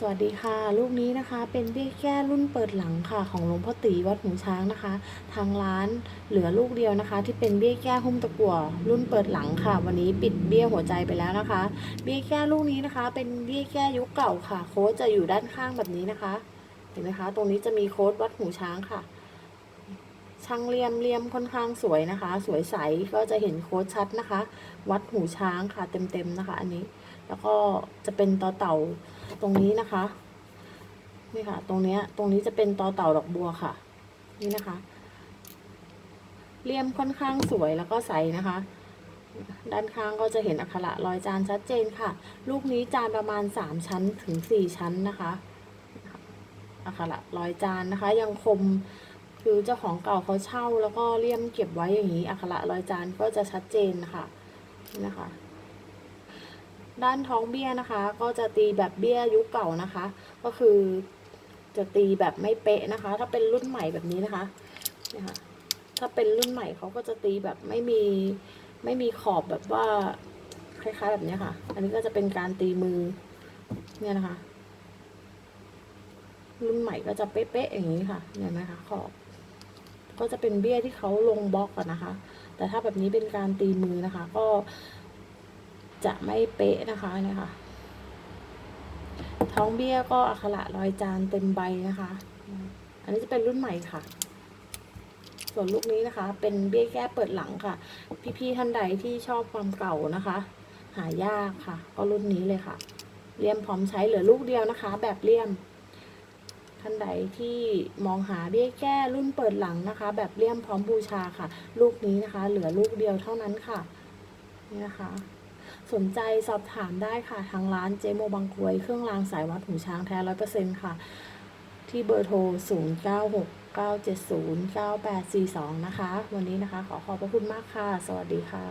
สวัสดีค่ะ ลูกนี้นะคะเป็นเบี้ยแก้รุ่นเปิดหลังค่ะ ของหลวงพ่อตีวัดหูช้างนะคะ ทางร้านเหลือลูกเดียวนะคะ ที่เป็นเบี้ยแก้หุ้มตะกั่วรุ่นเปิดหลังค่ะ วันนี้ปิดเบี้ยหัวใจไปแล้วนะคะ เบี้ยแก้ลูกนี้นะคะ เป็นเบี้ยแก้ยุคเก่าค่ะ โค้ดจะอยู่ด้านข้างแบบนี้นะคะ เห็นไหมคะ ตรงนี้จะมีโค้ดวัดหูช้างค่ะ ช่างเลี่ยมเลี่ยมค่อนข้างสวยนะคะ สวยใสก็จะเห็นโค้ดชัดนะคะ วัดหูช้างค่ะเต็มๆนะคะ อันนี้ แล้วก็จะเป็นต่อเต่าตรงนี้นะคะนี่ค่ะ ตรงเนี้ยตรงนี้จะเป็นต่อเต่าดอกบัวค่ะ นี่นะคะเลี่ยมค่อนข้างสวยแล้วก็ใสนะคะ ด้านข้างก็จะเห็นอักขระรอยจานชัดเจนค่ะ ลูกนี้จานประมาณสามชั้นถึงสี่ชั้นนะคะอักขระรอยจานนะคะ ยังคม คือเจ้าของเก่าเขาเช่าแล้วก็เลี่ยมเก็บไว้อย่างนี้อักขระรอยจานก็จะชัดเจนนะคะนี่นะคะ ด้านท้องเบี้ยนะคะ ก็จะตีแบบเบี้ยยุคเก่านะคะ ก็คือจะตีแบบไม่เป๊ะนะคะ ถ้าเป็นรุ่นใหม่แบบนี้นะคะนี่ค่ะถ้าเป็นรุ่นใหม่เขาก็จะตีแบบไม่มีไม่มีขอบแบบว่าคล้ายๆแบบนี้ค่ะ อันนี้ก็จะเป็นการตีมือเนี่ยนะคะ รุ่นใหม่ก็จะเป๊ะๆอย่างนี้ค่ะ เห็นไหมคะขอบ ก็จะเป็นเบี้ยที่เขาลงบล็อกกันนะคะ แต่ถ้าแบบนี้เป็นการตีมือนะคะ ก็จะไม่เป๊ะนะคะเนี่ยค่ะ ท้องเบี้ยก็อักขระรอยจานเต็มใบนะคะ อันนี้จะเป็นรุ่นใหม่ค่ะ ส่วนลูกนี้นะคะ เป็นเบี้ยแก้เปิดหลังค่ะ พี่ๆท่านใดที่ชอบความเก่านะคะ หายากค่ะ ก็รุ่นนี้เลยค่ะเลี่ยมพร้อมใช้เหลือลูกเดียวนะคะ แบบเลี่ยม ท่านใดที่มองหาเบี้ยแก้รุ่นเปิดหลังนะคะ แบบเลี่ยมพร้อมบูชาค่ะ ลูกนี้นะคะ เหลือลูกเดียวเท่านั้นค่ะ นี่นะคะ สนใจสอบถามได้ค่ะทางร้านเจโมบางกรวยเครื่องรางสายวัดหูช้างแท้ร้อยเปอร์เซ็นต์ค่ะ ที่เบอร์โทร 0 9 6 9 7 0 9 8 4 2 นะคะ วันนี้นะคะ ขอขอบพระคุณมากค่ะ สวัสดีค่ะ